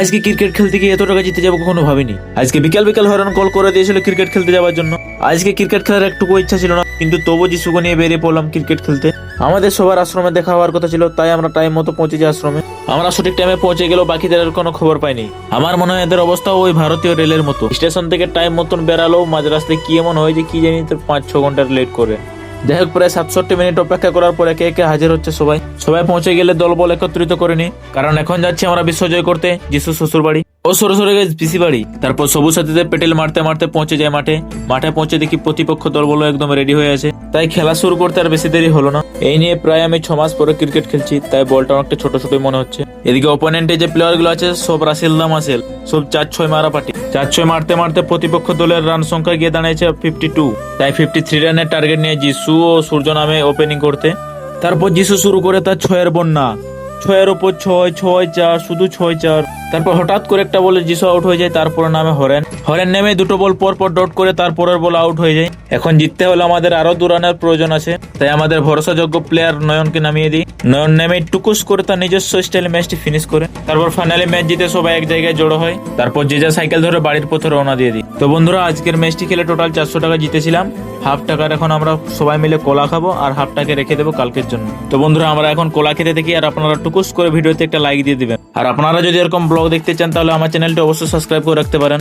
আজকে ক্রিকেট খেলতে গিয়ে এত টাকা জিতে যাব কখনো ভাবিনি। আজকে বিকাল বিকাল হরান কল করে দিয়েছিল ক্রিকেট খেলতে যাওয়ার জন্য। আজকে ক্রিকেট খেলার একটুকু ইচ্ছা ছিল না, কিন্তু তবু যিশুকে নিয়ে বেরিয়ে পড়লাম ক্রিকেট খেলতে। আমাদের সবার আশ্রমে দেখা হওয়ার কথা ছিল, তাই আমরা টাইম মতো পৌঁছে যাই আশ্রমে। আমরা সঠিক টাইমে পৌঁছে গেলেও বাকিদের কোনো খবর পাইনি। আমার মনে হয় এদের অবস্থা ওই ভারতীয় রেলের মতো। স্টেশন থেকে টাইম মতন বেরালো মাঝ রাস্তায় কি এমন হয় যে কি জানি তো পাঁচ ছ ঘণ্টার লেট করে। যাই হোক প্রায় সাতষট্টি মিনিট অপেক্ষা করার পরে একে একে হাজির হচ্ছে সবাই। সবাই পৌঁছে গেলে দলবল একত্রিত করেনি কারণ এখন যাচ্ছি আমরা বিশ্বজয় করতে, যিশু শ্বশুর বাড়ি। ও সরে সরে গেছে পিসি বাড়ি। তারপর সবুজ সাথীদের পেটেল মারতে মারতে পৌঁছে যায় মাঠে। মাঠে পৌঁছে দেখি প্রতিপক্ষ দলবল একদম রেডি হয়ে আছে। তাই খেলা শুরু করতে আর বেশি দেরি হলো না। এই নিয়ে প্রায় আমি ছ মাস পরে ক্রিকেট খেলছি, তাই বলটা অনেকটা ছোট ছোটই মনে হচ্ছে। এদিকে ওপোনেন্টে যে প্লেয়ারগুলো আছে, সব রাসেল দাম আসেল সব চার ছয় মারা পাটি চার ছয় মারতে মারতে প্রতিপক্ষ দলের রান সংখ্যা গিয়ে দাঁড়িয়েছে ফিফটি টু তাই ফিফটি থ্রি রানের টার্গেট নিয়ে যিশু ও সূর্য নামে ওপেনিং করতে। তারপর যিশু শুরু করে তার ছয়ের বন্যা। ছয়ের ওপর ছয় ছয়, চার, শুধু ছয়, চার। তারপর হঠাৎ করে একটা বলে যিশু আউট হয়ে যায় তারপর নামে হরেন। হরেন নেমে দুটো বল পর পর ডট করে তারপরের বল আউট হয়ে যায়। এখন জিততে হলে আমাদের আরও দু রানের প্রয়োজন আছে। তাই আমাদের ভরসাযোগ্য প্লেয়ার নয়নকে নামিয়ে দিই। নয়ন নেমে টুকুস করে তার নিজস্ব স্টাইলে ম্যাচটি ফিনিশ করে। তারপর ফাইনালি ম্যাচ জিতে সবাই এক জায়গায় জড়ো হয়। তারপর যে যা সাইকেল ধরে বাড়ির পথে রওনা দিয়ে দিই। তো বন্ধুরা, আজকের ম্যাচটি খেলে টোটাল চারশো টাকা জিতেছিলাম। হাফ টাকার এখন আমরা সবাই মিলে কলা খাব আর হাফ টাকা রেখে দেবো কালকের জন্য। তো বন্ধুরা, আমরা এখন কলা খেতে দেখি আর আপনারা টুকুস করে ভিডিওতে একটা লাইক দিয়ে দিবেন। আর আপনারা যদি এরকম ব্লগ দেখতে চান, তাহলে আমার চ্যানেলটি অবশ্যই সাবস্ক্রাইব করে রাখতে পারেন।